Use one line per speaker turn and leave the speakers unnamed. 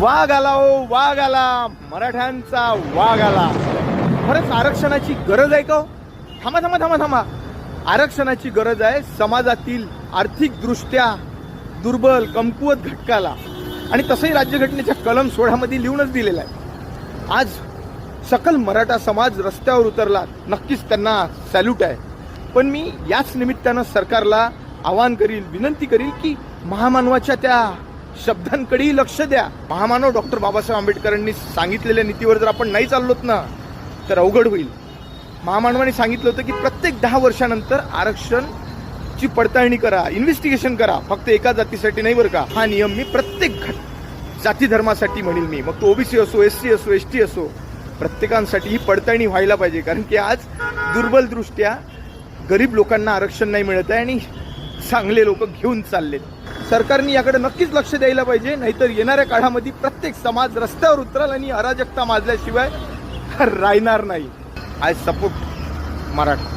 वाघ आला ओ वाघ आला मराठ्यांचा वाघ आला खरंच आरक्षणाची गरज आहे का हो? थांबा थांबा थांबा थांबा. आरक्षणाची गरज आहे समाजातील आर्थिकदृष्ट्या दुर्बल कमकुवत घटकाला. आणि तसंही राज्यघटनेच्या कलम सोळामध्ये लिहूनच दिलेलं आहे. आज सकल मराठा समाज रस्त्यावर उतरला नक्कीच त्यांना सॅल्यूट आहे. पण मी याच निमित्तानं सरकारला आवाहन करील विनंती करील की महामानवाच्या त्या शब्दांकडेही लक्ष द्या. महामानव डॉक्टर बाबासाहेब आंबेडकरांनी सांगितलेल्या नीतीवर जर आपण नाही चाललोत ना तर अवघड होईल. महामानवाने सांगितलं होतं की प्रत्येक दहा वर्षानंतर आरक्षण ची पडताळणी करा इन्व्हेस्टिगेशन करा. फक्त एका जातीसाठी नाही बरं का? हा नियम मी प्रत्येक जाती धर्मासाठी म्हणेल मी. मग तो ओबीसी असो एस सी असो एस टी असो प्रत्येकांसाठी ही पडताळणी व्हायला पाहिजे. कारण की आज दुर्बल दृष्ट्या गरीब लोकांना आरक्षण नाही मिळत आहे आणि चांगले लोक घेऊन चाललेत. सरकारने याकडे नक्कीच लक्ष द्यायला पाहिजे नाहीतर येणाऱ्या काळामध्ये प्रत्येक समाज रस्त्यावर उतराल आणि अराजकता माजल्याशिवाय राहणार नाही. I support Maratha.